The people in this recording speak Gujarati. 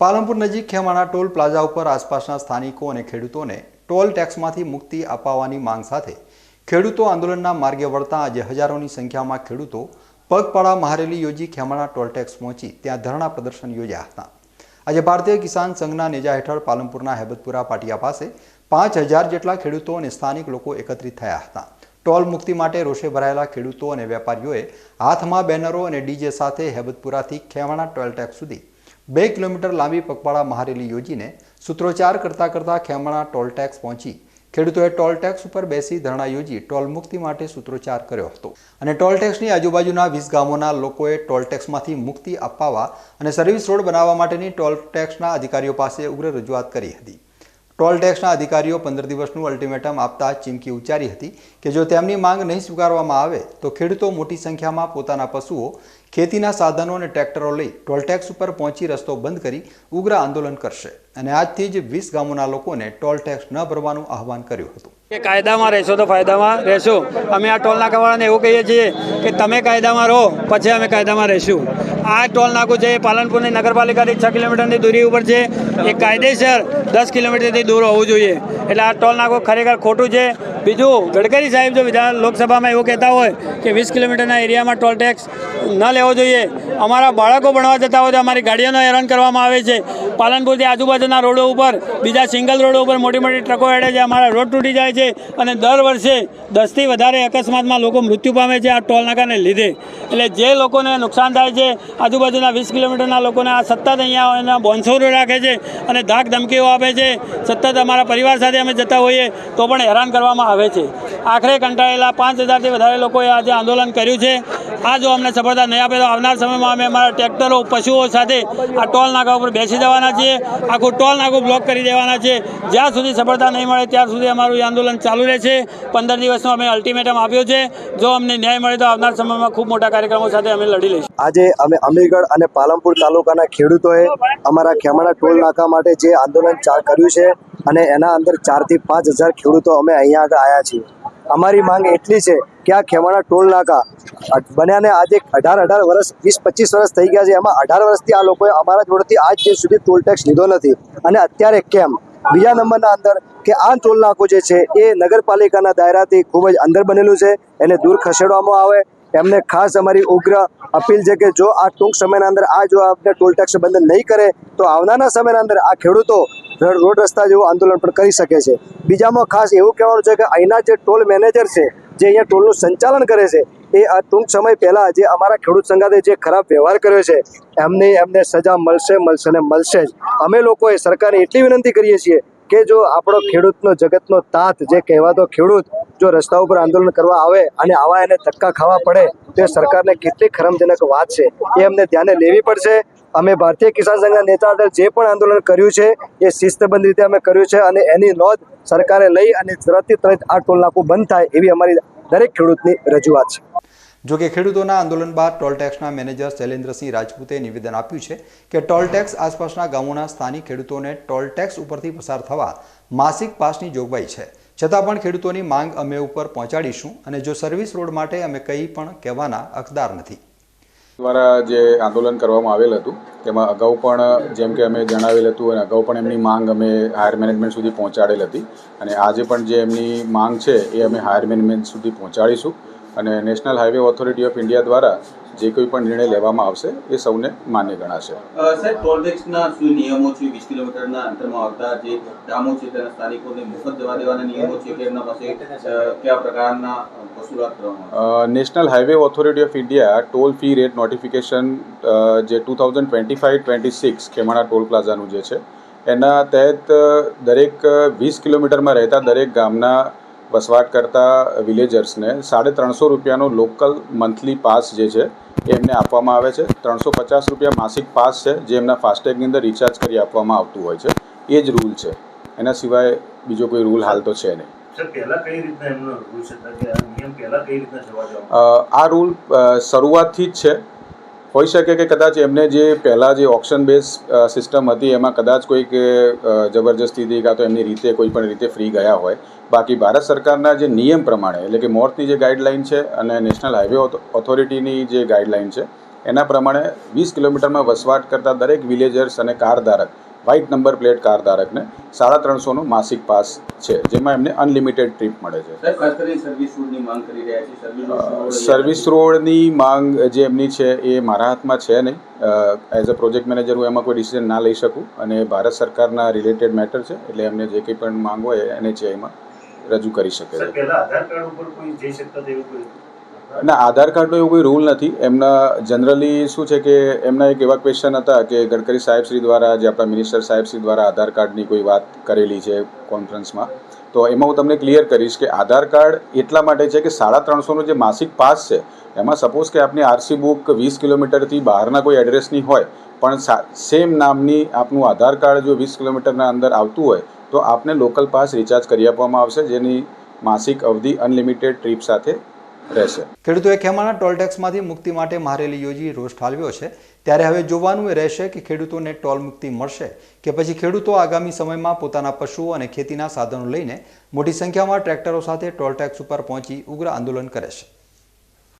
પાલનપુર નજીક ખેમાણા ટોલ પ્લાઝા ઉપર આસપાસના સ્થાનિકો અને ખેડૂતોને ટોલ ટેક્સમાંથી મુક્તિ અપાવવાની માંગ સાથે ખેડૂતો આંદોલનના માર્ગે વળતા આજે હજારોની સંખ્યામાં ખેડૂતો પગપાળા મહારેલી યોજી ખેમાણા ટોલ ટેક્સ પહોંચી ત્યાં ધરણા પ્રદર્શન યોજ્યા હતા. આજે ભારતીય કિસાન સંઘના નેજા હેઠળ પાલનપુરના હેબતપુરા પાટિયા પાસે પાંચ હજાર જેટલા ખેડૂતો અને સ્થાનિક લોકો એકત્રિત થયા હતા. ટોલ મુક્તિ માટે રોષે ભરાયેલા ખેડૂતો અને વેપારીઓએ હાથમાં બેનરો અને ડીજે સાથે હેબતપુરાથી ખેવાણા ટોલ ટેક્સ સુધી બે કિલોમીટર લાંબી પગપાળા મહારેલી યોજીને સૂત્રોચ્ચાર કરતા કરતા ખેમણા ટોલ ટેક્સ પહોંચી. ખેડૂતોએ ટોલ ટેક્સ ઉપર બેસી ધરણા યોજી ટોલ મુક્તિ માટે સૂત્રોચ્ચાર કર્યો હતો. અને ટોલ ટેક્સની આજુબાજુના વીસ ગામોના લોકોએ ટોલ ટેક્સમાંથી મુક્તિ અપાવવા અને સર્વિસ રોડ બનાવવા માટેની ટોલ ટેક્સના અધિકારીઓ પાસે ઉગ્ર રજૂઆત કરી હતી. ટોલ ટેક્સના અધિકારીઓ પંદર દિવસનું અલ્ટિમેટમ આપતા ચીમકી ઉચ્ચારી હતી કે જો તેમની માંગ નહીં સ્વીકારવામાં આવે તો ખેડૂતો મોટી સંખ્યામાં પોતાના પશુઓ ખેતીના સાધનો અને ટ્રેક્ટરો લઈ ટોલટેક્સ ઉપર પહોંચી રસ્તો બંધ કરી ઉગ્ર આંદોલન કરશે. અને આજથી જ વીસ ગામોના લોકોને ટોલટેક્સ ન ભરવાનું આહવાન કર્યું હતું. કે કાયદામાં રહેશો તો ફાયદામાં રહેશો. અમે આ ટોલ નાકાવાળાને એવું કહીએ છીએ કે તમે કાયદામાં રહો, પછી અમે કાયદામાં રહીશું. આ ટોલ નાકું છે એ પાલનપુરની નગરપાલિકાથી છ કિલોમીટરની દૂરી ઉપર છે. એ કાયદેસર દસ કિલોમીટરથી દૂર હોવું જોઈએ. એટલે આ ટોલ નાકું ખરેખર ખોટું છે. બીજું, ગડકરી સાહેબ જો વિધાન લોકસભામાં એવું કહેતા હોય કે વીસ કિલોમીટરના એરિયામાં ટોલ ટેક્સ ન લેવો જોઈએ. અમારા બાળકો ભણવા જતા હોય તો અમારી ગાડીઓનો હેરાન કરવામાં આવે છે. પાલનપુરથી આજુબાજુના રોડો ઉપર, બીજા સિંગલ રોડો ઉપર મોટી મોટી ટ્રકો હેડે છે, અમારા રોડ તૂટી જાય છે અને દર વર્ષે દસથી વધારે અકસ્માતમાં લોકો મૃત્યુ પામે છે આ ટોલનાકાને લીધે. એટલે જે લોકોને નુકસાન થાય છે, આજુબાજુના વીસ કિલોમીટરના લોકોને આ સતત અહીંયા એના બોન્સોરો રાખે છે અને ધાક ધમકીઓ આપે છે. સતત અમારા પરિવાર સાથે અમે જતા હોઈએ તો પણ હેરાન કરવામાં આવે છે. આખરે કંટાળેલા પાંચ હજારથી વધારે લોકોએ આજે આંદોલન કર્યું છે. આ જો અમને સફળતા નહીં આપે તો આવનાર સમયમાં અમે અમારા ટ્રેક્ટરો, પશુઓ સાથે આ ટોલ નાકા ઉપર બેસી જવાના છીએ. આખું ટોલ નાકું બ્લોક કરી દેવાના છે જ્યાં સુધી સફળતા નહીં મળે ત્યાં સુધી અમારું આંદોલન ચાલુ રહેશે. પંદર દિવસનો અમે અલ્ટિમેટમ આપ્યો છે. જો અમને ન્યાય મળે તો આવનાર સમયમાં ખૂબ મોટા કાર્યક્રમો સાથે અમે લડી લઈશું. આજે અમે અમીરગઢ અને પાલનપુર તાલુકાના ખેડૂતોએ અમારા ખેમાણા ટોલ નાકા માટે જે આંદોલન કર્યું છે અને એના અંદર ચારથી પાંચ હજાર ખેડૂતો અમે અહીંયા આગળ આવ્યા છીએ. અમારી માંગ એટલી છે કે આ ખેમાણા ટોલ નાકા બન્યાને આજે અઢાર અઢાર વર્ષ, વીસ, પચીસ વર્ષ થઈ ગયા છે. એમાં અઢાર વર્ષથી આ લોકોએ અમારા જોડેથી આજ સુધી ટોલ ટેક્સ લીધો નથી. અને અત્યારે કેમ? બીજા નંબરના અંદર કે આ ટોલ નાકો જે છે એ નગરપાલિકાના દાયરાથી ખૂબ જ અંદર બનેલું છે. એને દૂર ખસેડવામાં આવે. એમને ખાસ અમારી ઉગ્ર અપીલ છે કે જો આ ટૂંક સમયના અંદર આ જો આપણે ટોલ ટેક્સ બંધ નહીં કરે, તો આવનારા સમયના અંદર આ ખેડૂતો રોડ રસ્તા જેવું આંદોલન પણ કરી શકે છે. બીજામાં ખાસ એવું કહેવાનું છે કે અહીંના જે ટોલ મેનેજર છે, જે અહીંયા ટોલનું સંચાલન કરે છે, એ આ ટૂંક સમય પહેલાં જે અમારા ખેડૂત સંઘાતે જે ખરાબ વ્યવહાર કર્યો છે, એમને એમને સજા મળશે મળશે ને મળશે જ. અમે લોકોએ સરકારને એટલી વિનંતી કરીએ છીએ કે જો આપણો ખેડૂતનો, જગતનો તાત જે કહેવાતો ખેડૂત જો રસ્તા ઉપર આંદોલન કરવા આવે અને આવા એને ધક્કા ખાવા પડે, તો એ સરકારને કેટલી ખરમજનક વાત છે. એ અમને ધ્યાને લેવી પડશે. અમે ભારતીય કિસાન સંઘના નેતા જે પણ આંદોલન કર્યું છે, એ શિસ્તબંધ રીતે અમે કર્યું છે અને એની નોંધ સરકારે લઈ અને તરતથી તરત આ ટોલ નાકું બંધ થાય એવી અમારી દરેક ખેડૂતની રજૂઆત છે. જો કે ખેડૂતોના આંદોલન બાદ ટોલ ટેક્સના મેનેજર શૈલેન્દ્રસિંહ રાજપૂતે નિવેદન આપ્યું છે કે ટોલ ટેક્સ આસપાસના ગામોના સ્થાનિક ખેડૂતોને ટોલ ટેક્સ ઉપરથી પસાર થવા માસિક પાસની જોગવાઈ છે. છતાં પણ ખેડૂતોની માંગ અમે ઉપર પહોંચાડીશું અને જો સર્વિસ રોડ માટે અમે કંઈ પણ કહેવાના હકદાર નથી. દ્વારા જે આંદોલન કરવામાં આવેલ હતું, તેમાં અગાઉ પણ, જેમ કે અમે જણાવેલ હતું અને અગાઉ પણ એમની માંગ અમે હાયર મેનેજમેન્ટ સુધી પહોંચાડેલ હતી અને આજે પણ જે એમની માંગ છે એ અમે હાયર મેનેજમેન્ટ સુધી પહોંચાડીશું. અને national highway authority of India દ્વારા જે કોઈ પણ નિર્ણય લેવામાં આવશે એ સૌને માન્ય ગણાશે. સાહેબ ટોલ ટેક્સના શું નિયમો છે? વીસ કિલોમીટરના અંતરમાં આવતા જે ગામો છે તેના સ્થાનિકોને મફત જવા દેવાના નિયમો છે કે એમના પાસે કયા પ્રકારના વસૂલાત કરવામાં national highway authority of India toll fee rate notification જે two thousand twenty five twenty six Khemana toll પ્લાઝાનું જે છે એના તહેત દરેક વીસ કિલોમીટરમાં રહેતા દરેક ગામના વસવાટ કરતા વિલેજર્સને સાડે ત્રણસો રૂપિયાનો લોકલ મંથલી પાસ જે છે એ એમને આપવામાં આવે છે. ત્રણસો પચાસ રૂપિયા માસિક પાસ છે જે એમના ફાસ્ટેગની અંદર રિચાર્જ કરી આપવામાં આવતું હોય છે. એ જ રૂલ છે. એના સિવાય બીજો કોઈ રૂલ હાલ તો છે નહીં. આ રૂલ શરૂઆતથી જ છે. હોઈ શકે કે કદાચ એમને જે પહેલાં જે ઓપ્શન બેઝ સિસ્ટમ હતી, એમાં કદાચ કોઈક જબરજસ્તીથી કાં તો એમની રીતે, કોઈ પણ રીતે ફ્રી ગયા હોય. બાકી ભારત સરકારના જે નિયમ પ્રમાણે, એટલે કે મોર્થની જે ગાઈડલાઇન છે અને નેશનલ હાઈવે ઓથોરિટીની જે ગાઈડલાઇન છે, એના પ્રમાણે વીસ કિલોમીટરમાં વસવાટ કરતા દરેક વિલેજર્સ અને કાર ધારક વ્હાઇટ નંબર પ્લેટ કાર ધારકને સાડા ત્રણસોનો માસિક પાસ છે જેમાં એમને અનલિમિટેડ ટ્રીપ મળે છે. સાહેબ ખાસ કરીને સર્વિસ રોડની માંગ કરી રહ્યા છે. સર્વિસ રોડ સર્વિસ રોડની માંગ જે એમની છે એ મારા હાથમાં છે નહીં. એઝ અ પ્રોજેક્ટ મેનેજર હું એમાં કોઈ ડિસિઝન ના લઈ શકું અને ભારત સરકારના રિલેટેડ મેટર છે એટલે એમને જે કંઈ પણ માંગ હોય એને છે એમાં રજૂ કરી શકે છે. પહેલા આધાર કાર્ડનો એવું કોઈ રૂલ નથી. એમના જનરલી શું છે કે એમના એક એવા ક્વેશ્ચન હતા કે ગડકરી સાહેબ શ્રી દ્વારા, જે આપણા મિનિસ્ટર સાહેબ શ્રી દ્વારા આધાર કાર્ડની કોઈ વાત કરેલી છે કોન્ફરન્સમાં તો એમાં હું તમને ક્લિયર કરીશ કે આધાર કાર્ડ એટલા માટે છે કે સાડા ત્રણસોનો જે માસિક પાસ છે, એમાં સપોઝ કે આપની આરસી બુક વીસ કિલોમીટરથી બહારના કોઈ એડ્રેસની હોય, પણ સેમ નામની આપનું આધાર કાર્ડ જો વીસ કિલોમીટરના અંદર આવતું હોય, તો આપને લોકલ પાસ રિચાર્જ કરી આપવામાં આવશે, જેની માસિક અવધિ અનલિમિટેડ ટ્રીપ સાથે રહેશે. ખેડૂતોએ ખેમાના ટોલ ટેક્સમાંથી મુક્તિ માટે મહારેલી યોજી રોષ ઠાલવ્યો છે. ત્યારે હવે જોવાનું એ રહેશે કે ખેડૂતોને ટોલ મુક્તિ મળશે કે પછી ખેડૂતો આગામી સમયમાં પોતાના પશુઓ અને ખેતીના સાધનો લઈને મોટી સંખ્યામાં ટ્રેક્ટરો સાથે ટોલ ટેક્સ ઉપર પહોંચી ઉગ્ર આંદોલન કરે છે.